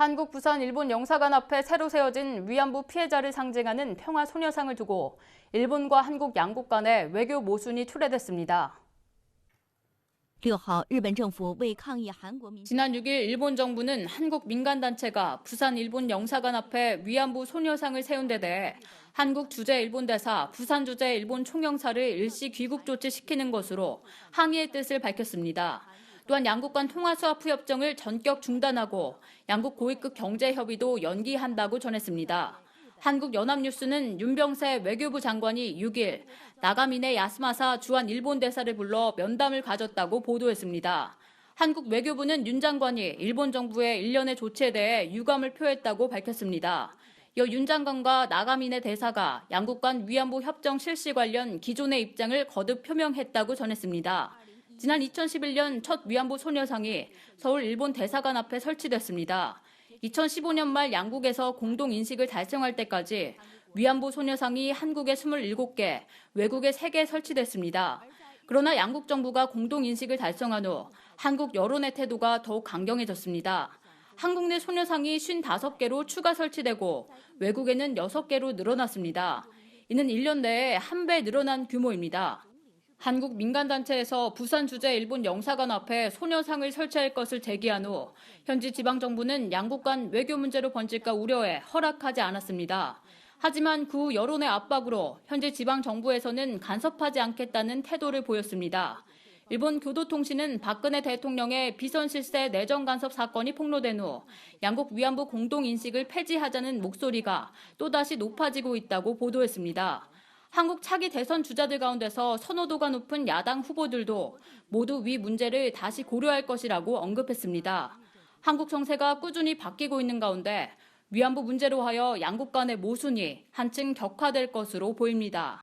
한국 부산 일본 영사관 앞에 새로 세워진 위안부 피해자를 상징하는 평화소녀상을 두고 일본과 한국 양국 간의 외교 모순이 초래됐습니다. 지난 6일 일본 정부는 한국 민간단체가 부산 일본 영사관 앞에 위안부 소녀상을 세운 데 대해 한국 주재 일본 대사, 부산 주재 일본 총영사를 일시 귀국 조치시키는 것으로 항의의 뜻을 밝혔습니다. 또한 양국 간 통화 수합 협정을 전격 중단하고 양국 고위급 경제 협의도 연기한다고 전했습니다. 한국 연합뉴스는 윤병세 외교부 장관이 6일 나가미네 야스마사 주한 일본 대사를 불러 면담을 가졌다고 보도했습니다. 한국 외교부는 윤 장관이 일본 정부의 일련의 조치에 대해 유감을 표했다고 밝혔습니다. 이어 윤 장관과 나가미네 대사가 양국 간 위안부 협정 실시 관련 기존의 입장을 거듭 표명했다고 전했습니다. 지난 2011년 첫 위안부 소녀상이 서울 일본 대사관 앞에 설치됐습니다. 2015년 말 양국에서 공동 인식을 달성할 때까지 위안부 소녀상이 한국에 27개, 외국에 3개 설치됐습니다. 그러나 양국 정부가 공동 인식을 달성한 후 한국 여론의 태도가 더욱 강경해졌습니다. 한국 내 소녀상이 55개로 추가 설치되고 외국에는 6개로 늘어났습니다. 이는 1년 내에 한 배 늘어난 규모입니다. 한국 민간단체에서 부산 주재 일본 영사관 앞에 소녀상을 설치할 것을 제기한 후 현지 지방정부는 양국 간 외교 문제로 번질까 우려해 허락하지 않았습니다. 하지만 그 후 여론의 압박으로 현지 지방정부에서는 간섭하지 않겠다는 태도를 보였습니다. 일본 교도통신은 박근혜 대통령의 비선실세 내정 간섭 사건이 폭로된 후 양국 위안부 공동 인식을 폐지하자는 목소리가 또다시 높아지고 있다고 보도했습니다. 한국 차기 대선 주자들 가운데서 선호도가 높은 야당 후보들도 모두 위 문제를 다시 고려할 것이라고 언급했습니다. 한국 정세가 꾸준히 바뀌고 있는 가운데 위안부 문제로 하여 양국 간의 모순이 한층 격화될 것으로 보입니다.